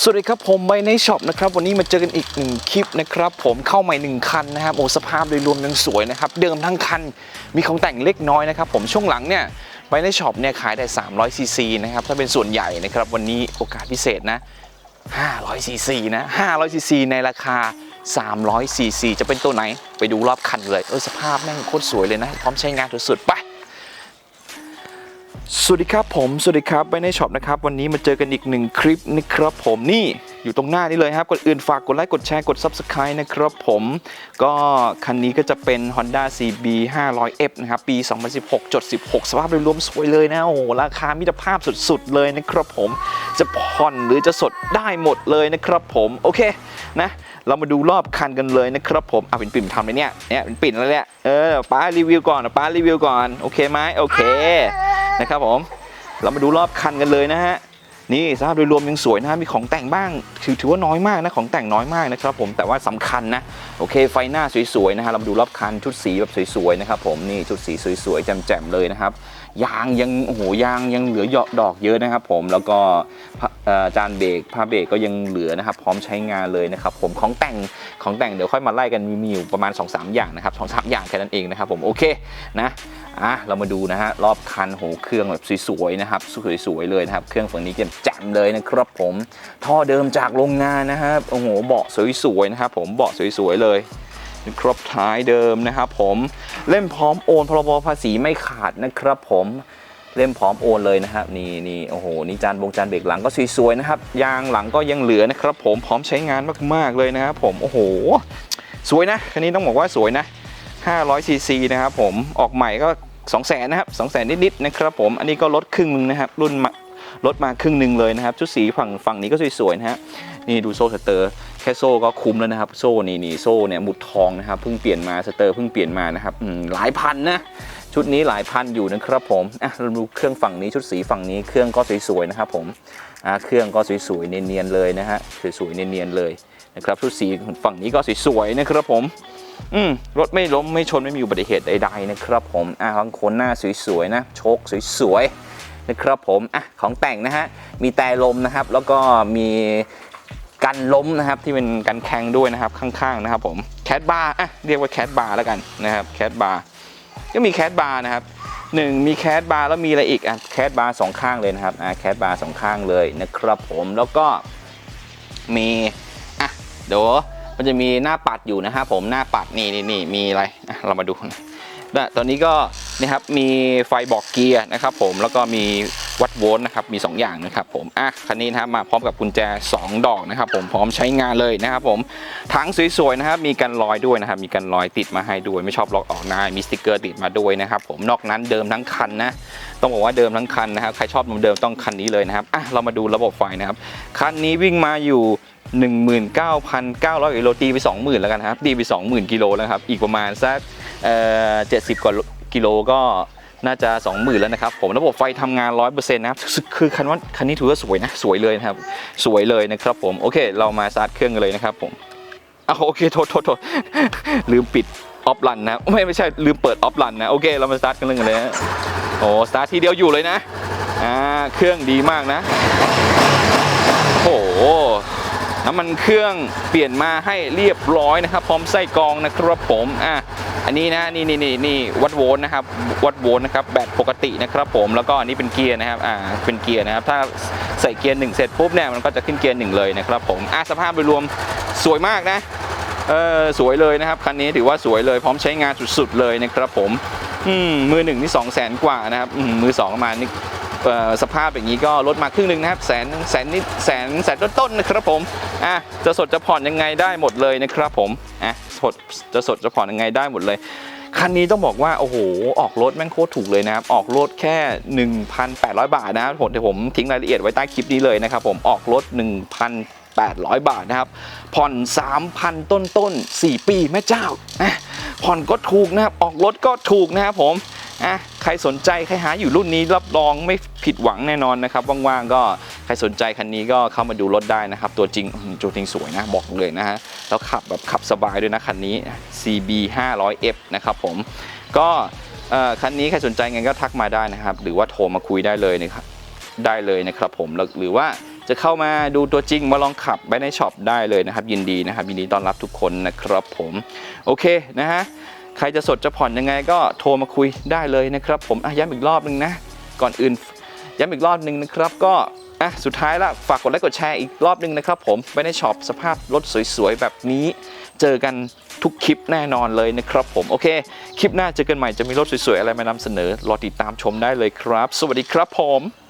สวัสดีครับผมไบในช็อปนะครับวันนี้มาเจอกันอีกหนึ่งคลิปนะครับผมเข้าใหม่หนึ่งคันนะครับโอ้สภาพโดยรวมยังสวยนะครับเดิมทั้งคันมีของแต่งเล็กน้อยนะครับผมช่วงหลังเนี่ยไบในช็อปเนี่ยขายได้300ซีซีนะครับถ้าเป็นส่วนใหญ่นะครับวันนี้โอกาสพิเศษนะ500ซีซีนะ500ซีซีในราคา300ซีซีจะเป็นตัวไหนไปดูรอบคันเลยเออสภาพแม่งโคตรสวยเลยนะพร้อมใช้งานสุดๆไป สวัสดีครับผม สวัสดีครับไปในช็อปนะครับ วันนี้มาเจอกันอีกหนึ่งคลิปนะครับผมนี่อยู่ตรงหน้านี้เลยครับก่อนอื่นฝากกดไลค์กดแชร์กด Subscribe นะครับผมก็คันนี้ก็จะเป็น Honda CB 500F นะครับ ปี 2016จด16 สภาพโดยรวมสวยเลยนะโอ้โหราคามิตรภาพสุดๆเลยนะครับผมจะผ่อนหรือจะสดได้หมดเลยนะครับผมโอเคนะเรามาดูรอบคันกันเลยนะครับผมอะเป็นปิ่มทำเลยเนี่ยเนี่ยเป็นปิ่นแล้วเนี่ยเออป้ารีวิวก่อนป้ารีวิวก่อนโอเคไหมโอเค นะครับผมเรามาดูรอบคันกันเลยนะฮะนี่สภาพโดยรวมยังสวยนะมีของแต่งบ้างถือถือว่าน้อยมากนะของแต่งน้อยมากนะครับผมแต่ว่าสำคัญนะโอเคไฟหน้าสวยๆนะฮะเรามาดูรอบคันชุดสีแบบสวยๆนะครับผมนี่ชุดสีสวยๆแจ่มๆเลยนะครับ ยางยังโอ้โหยางยังเหลือเหยาะดอกเยอะนะครับ ผมแล้วก็จานเบรกผ้าเบรกก็ยังเหลือนะครับ พร้อมใช้งานเลยนะครับ ผมของแต่งของแต่งเดี๋ยวค่อยมาไล่กันมีมีอยู่ประมาณ 2-3 อย่างนะครับสองสามอย่างแค่นั้นเองนะครับ ผมโอเคนะอะเรามาดูนะฮะรอบคันโหเครื่องแบบสวยๆนะครับสวยๆเลยนะครับ เครื่องฝั่งนี้แจ่มๆเลยนะครับผมท่อเดิมจากโรงงานนะครับโอ้โหเบาะสวยๆนะครับ ผมเบาะสวยๆเลย ครบท้ายเดิมนะครับผมเล่มพร้อมโอนพรบภาษีไม่ขาดนะครับผมเล่มพร้อมโอนเลยนะครับนี่นี่โอ้โหนี่จานบงจานเบรกหลังก็สวยๆนะครับยางหลังก็ยังเหลือนะครับผมพร้อมใช้งานมากๆเลยนะครับผมโอ้โห สวยนะคันนี้ต้องบอกว่าสวยนะ500ซีซีนะครับผมออกใหม่ก็2 0 0 0 0นะครับ2 0 0 0 0นิดๆนะครับผมอันนี้ก็ลดครึ่งหนึงนะครับรุ่นลดมาครึ่งหนึ่งเลยนะครับชุดสีฝั่งฝั่งนี้ก็สวยๆนะฮะนี่ดูโซ่สเตอร์ ค่โซ่ก็คุ้มแล้วนะครับ โซ่นี่นี่โซ่เนี่ยหมุดทองนะครับเพิ่งเปลี่ยนมาสเตอร์เพิ่งเปลี่ยนมานะครับหลายพันนะชุดนี้หลายพันอยู่นะครับผมอะเราดูเครื่องฝั่งนี้ชุดสีฝั่งนี้เครื่องก็สวยๆนะครับผมอะเครื่องก็สวยๆเนียนๆเลยนะฮะสวยๆเนียนๆเลยนะครับชุดสีฝั่งนี้ก็สวยๆนะครับผมอืมรถไม่ล้มไม่ชนไม่มีอุบัติเหตุใดๆนะครับผมอะบางคนหน้าสวยๆนะโชคสวยๆนะครับผมอะของแต่งนะฮะมีแต่ลมนะครับ แล้วก็มี กันล้มนะครับที่เป็นกันแข็งด้วยนะครับข้างๆนะครับผมแคดบาร์อะเรียกว่าแคดบาร์แล้วกันนะครับแคดบาร์ก็มีแคดบาร์นะครับหนึ่งมีแคดบาร์แล้วมีอะไรอีกอะแคดบาร์สองข้างเลยนะครับอะแคดบาร์สองข้างเลยนะครับผมแล้วก็มีอะเดี๋ยวมันจะมีหน้าปัดอยู่นะครับผมหน้าปัดนี่นี่นี่มีอะไรอะเรามาดูนะนะตอนนี้ก็นะครับมีไฟบอกเกียร์นะครับผมแล้วก็มี วัดโวลต์นะครับมี 2 อย่างนะครับผมอะคันนี้นะครับมาพร้อมกับกุญแจ 2 ดอกนะครับผมพร้อมใช้งานเลยนะครับผมทั้งสวยๆนะครับมีกันรอยด้วยนะครับมีกันรอยติดมาให้ด้วยไม่ชอบล็อกออกน้ามีสติกเกอร์ติดมาด้วยนะครับผมนอกนั้นเดิมทั้งคันนะต้องบอกว่าเดิมทั้งคันนะครับใครชอบเดิมต้องคันนี้เลยนะครับอะเรามาดูระบบไฟนะครับคันนี้วิ่งมาอยู่19,900กิโลตีไป 20,000 แล้วกันครับตีไป 20,000 กิโลแล้วครับ อีกประมาณสักเอ่อ70 กว่ากิโลก็ น่าจะ 20,000 แล้วนะครับ ผมระบบไฟทำงาน 100%นะครับคือคันว่าคันนี้ถือว่าสวยนะ สวยเลยนะครับ สวยเลยนะครับผม โอเค เรามาสตาร์ทเครื่องกันเลยนะครับผมอ้าโอเค โทษโทษโทษลืมปิดออฟรันนะ ไม่ไม่ใช่ ลืมเปิดออฟรันนะ โอเค เรามาสตาร์ทกันเลยนะโอ้สตาร์ททีเดียวอยู่เลยนะ อ่า เครื่องดีมากนะ โอ้โหน้ำมันเครื่องเปลี่ยนมาให้เรียบร้อยนะครับ พร้อมไส้กรองนะครับผม อะ อันนี้นะนี่นี่นี่นี่วัดโวลต์นะครับวัดโวลต์นะครับแบบปกตินะครับผมแล้วก็อันนี้เป็นเกียร์นะครับอ่าเป็นเกียร์นะครับถ้าใส่เกียร์หนึ่งเสร็จปุ๊บเนี่ยมันก็จะขึ้นเกียร์หนึ่งเลยนะครับผมอะสภาพโดยรวมสวยมากนะเออสวยเลยนะครับคันนี้ถือว่าสวยเลยพร้อมใช้งานสุดๆเลยนะครับผมอืมมือหนึ่งนี่สองแสนกว่านะครับอืมมือสองประมาณนี่ สภาพอย่างนี้ก็ลดมาครึ่งหนึ่งนะครับแสนแสนนิดแสนแสนต้นๆนะครับผมอะจะสดจะผ่อนยังไงได้หมดเลยนะครับผมอะสดจะสดจะผ่อนยังไงได้หมดเลยคันนี้ต้องบอกว่า โอ้โห ออกรถแม่งโคตรถูกเลยนะครับ ออกรถแค่ 1,800 บาทนะครับผมเดี๋ยวผมทิ้งรายละเอียดไว้ใต้คลิปนี้เลยนะครับผมออกรถ 1,800 บาทนะครับ ผ่อน 3,000 ต้นต้นๆ4ปีแม่เจ้าผ่อนก็ถูกนะครับ ออกรถก็ถูกนะครับผม อะใครสนใจใครหาอยู่รุ่นนี้รับรองไม่ผิดหวังแน่นอนนะครับว่างๆก็ใครสนใจคันนี้ก็เข้ามาดูรถได้นะครับ ตัวจริงตัวจริงสวยนะบอกเลยนะฮะแล้วขับแบบขับสบายด้วยนะคันนี้ CB 500F นะครับผมก็คันนี้ใครสนใจไงก็ทักมาได้นะครับ หรือว่าโทรมาคุยได้เลยนะครับได้เลยนะครับผมหรือว่าจะเข้ามาดูตัวจริงมาลองขับไปในช็อปได้เลยนะครับ ยินดีนะครับ ยินดีต้อนรับทุกคนนะครับผม โอเคนะฮะ ใครจะสดจะผ่อนยังไงก็โทรมาคุยได้เลยนะครับ ผมอะย้ำอีกรอบนึงนะ ก่อนอื่นย้ำอีกรอบหนึ่งนะครับ ก็อะสุดท้ายละฝากกดไลค์กดแชร์อีกรอบหนึ่งนะครับผมไปในช็อปสภาพรถสวยๆ แบบนี้ เจอกันทุกคลิปแน่นอนเลยนะครับผมโอเค คลิปหน้าเจอกันใหม่จะมีรถสวยๆ อะไรมานำเสนอ รอติดตามชมได้เลยครับ สวัสดีครับผม